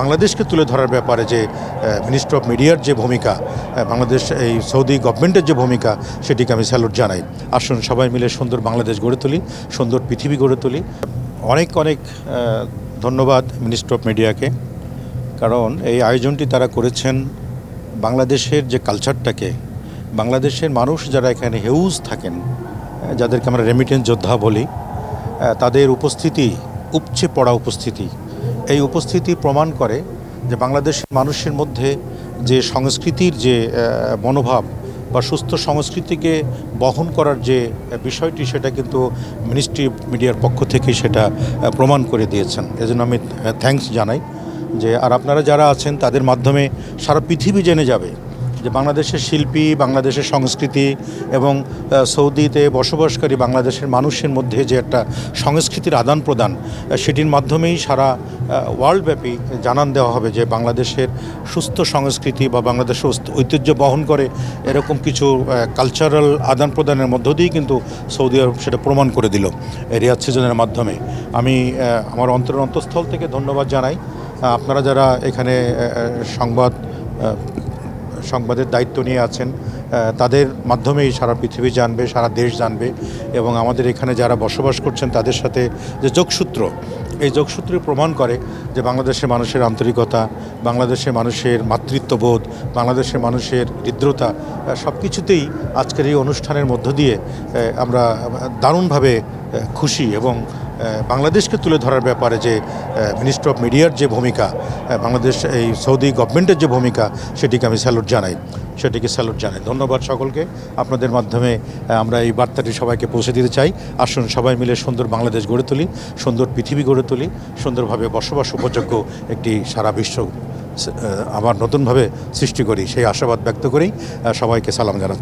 বাংলাদেশকে তুলে ধরার ব্যাপারে যে মিনিস্ট্রি অফ মিডিয়ার যে ভূমিকা বাংলাদেশ, এই সৌদি গভর্নমেন্টের যে ভূমিকা, সেটিকে আমি স্যালুট জানাই। আসুন সবাই মিলে সুন্দর বাংলাদেশ গড়ে তুলি, সুন্দর পৃথিবী গড়ে তুলি। অনেক অনেক ধন্যবাদ মিনিস্ট্রি অফ মিডিয়াকে কারণ এই আয়োজনটি তারা করেছেন বাংলাদেশের যে কালচারটাকে বাংলাদেশের মানুষ যারা এখানে হেউজ থাকেন যাদেরকে আমরা রেমিটেন্স যোদ্ধা বলি তাদের উপস্থিতি, উপচে পড়া উপস্থিতি এই উপস্থিতি প্রমাণ করে যে বাংলাদেশের মানুষের মধ্যে যে সংস্কৃতির যে মনোভাব বা সুস্থ সংস্কৃতিকে বহন করার যে বিষয়টি সেটা কিন্তু মিনিস্ট্রি মিডিয়ার পক্ষ থেকে সেটা প্রমাণ করে দিয়েছেন। এজন্য আমি থ্যাংকস জানাই যে, আর আপনারা যারা আছেন তাদের মাধ্যমে সারা পৃথিবী জেনে যাবে যে বাংলাদেশের শিল্পী, বাংলাদেশের সংস্কৃতি এবং সৌদিতে বসবাসকারী বাংলাদেশের মানুষের মধ্যে যে একটা সংস্কৃতির আদান প্রদান সেটির মাধ্যমেই সারা ওয়ার্ল্ডব্যাপী জানান দেওয়া হবে যে বাংলাদেশের সুস্থ সংস্কৃতি বা বাংলাদেশের ঐত- ঐতিহ্য বহন করে এরকম কিছু কালচারাল আদান প্রদানের মধ্য দিয়েই কিন্তু সৌদি আরব সেটা প্রমাণ করে দিল রিয়াদ সিজনের মাধ্যমে। আমি আমার অন্তরের অন্তঃস্থল থেকে ধন্যবাদ জানাই। আপনারা যারা এখানে সংবাদ সংবাদের দায়িত্ব নিয়ে আছেন তাদের মাধ্যমেই সারা পৃথিবী জানবে, সারা দেশ জানবে এবং আমাদের এখানে যারা বসবাস করছেন তাদের সাথে যে যোগসূত্র, এই যোগসূত্র প্রমাণ করে যে বাংলাদেশের মানুষের আন্তরিকতা, বাংলাদেশের মানুষের মাতৃত্ববোধ, বাংলাদেশের মানুষের হৃদ্রতা সব কিছুতেই আজকের এই অনুষ্ঠানের মধ্য দিয়ে আমরা দারুণভাবে খুশি এবং বাংলাদেশকে তুলে ধরার ব্যাপারে যে মিনিস্ট্রি অফ মিডিয়ার যে ভূমিকা বাংলাদেশ এই সৌদি গভর্নমেন্টের যে ভূমিকা, সেটিকে আমি স্যালুট জানাই। সেটিকে স্যালুট জানাই। ধন্যবাদ সকলকে। আপনাদের মাধ্যমে আমরা এই বার্তাটি সবাইকে পৌঁছে দিতে চাই। আসুন সবাই মিলে সুন্দর বাংলাদেশ গড়ে তুলি, সুন্দর পৃথিবী গড়ে তুলি, সুন্দরভাবে বসবাস উপযোগ্য একটি সারা বিশ্ব আবার নতুনভাবে সৃষ্টি করি। সেই আশাবাদ ব্যক্ত করেই সবাইকে সালাম জানাচ্ছি।